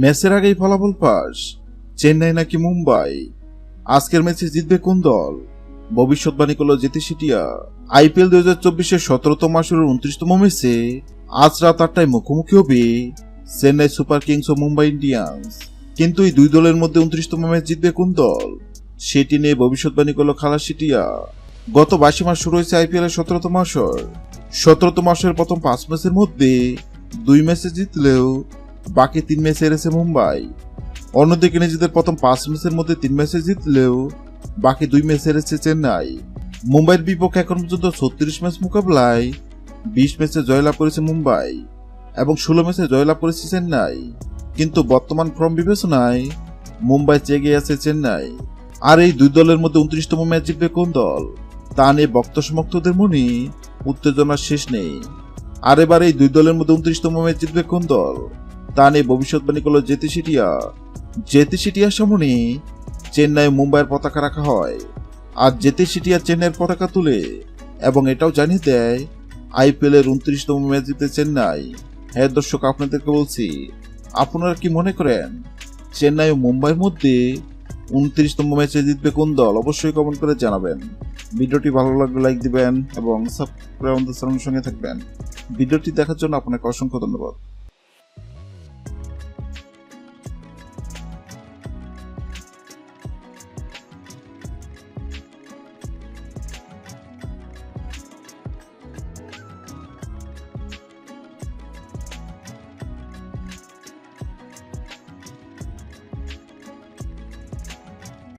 ম্যাচের আগেই ফলাফল পাস। চেন্নাই নাকি মুম্বাই? আজকের ম্যাচে জিতবে কোন দল? ভবিষ্যৎবাণী করল জেতি সিটিয়া। আইপিএল দুই হাজার চব্বিশের সতেরোতম আসরের উনত্রিশতম ম্যাচে আজ রাত আটটায় মুখোমুখি হবে চেন্নাই সুপার কিংস ও মুম্বাই ইন্ডিয়ান্স। কিন্তু এই দুই দলের মধ্যে উনত্রিশতম ম্যাচ জিতবে কোন দল? সেটি নিয়ে ভবিষ্যৎবাণী করল খালা সিটিয়া। গত বাইশে মাস শুরু হয়েছে আইপিএল এর সতেরোতম আসর। সতেরোতম আসরের প্রথম পাঁচ ম্যাচের মধ্যে দুই ম্যাচে জিতলেও বাকি তিন ম্যাচে হেরেছে মুম্বাই। অন্যদিকে নিজেদের প্রথম পাঁচ ম্যাচের মধ্যে তিন ম্যাচে জিতলেও বাকি দুই ম্যাচে হেরেছে চেন্নাই। মুম্বাইয়ের বিপক্ষে এখন পর্যন্ত ছত্রিশ ম্যাচ মোকাবেলায় বিশ ম্যাচে জয়লাভ করেছে মুম্বাই এবং ষোলো ম্যাচে জয়লাভ করেছে চেন্নাই। কিন্তু বর্তমান ফর্ম বিবেচনায় মুম্বাই চেগে আছে চেন্নাই। আর এই দুই দলের মধ্যে উনত্রিশতম ম্যাচ জিতবে কোন দল? তা নিয়ে ভক্ত সমর্থকদের মনে উত্তেজনার শেষ নেই। আর এবার এই দুই দলের মধ্যে উনত্রিশতম ম্যাচ জিতবে কোন দল? তা নিয়ে ভবিষ্যৎবাণী করল জেতি সিটিয়া। জেতি সিটিয়ার সামনে চেন্নাই মুম্বাইয়ের পতাকা রাখা হয়। আর জেতি সিটিয়া চেন্নাইয়ের পতাকা তুলে এবং এটাও জানিয়ে দেয় আইপিএল এর উনত্রিশতম ম্যাচ জিতে চেন্নাই। হ্যাঁ দর্শক, আপনাদেরকে বলছি, আপনারা কি মনে করেন, চেন্নাই ও মুম্বাইয়ের মধ্যে উনত্রিশতম ম্যাচে জিতবে কোন দল? অবশ্যই কমেন্ট করে জানাবেন। ভিডিওটি ভালো লাগলে লাইক দিবেন এবং সাবস্ক্রাইব আমাদের সঙ্গে থাকবেন। ভিডিওটি দেখার জন্য আপনাকে অসংখ্য ধন্যবাদ।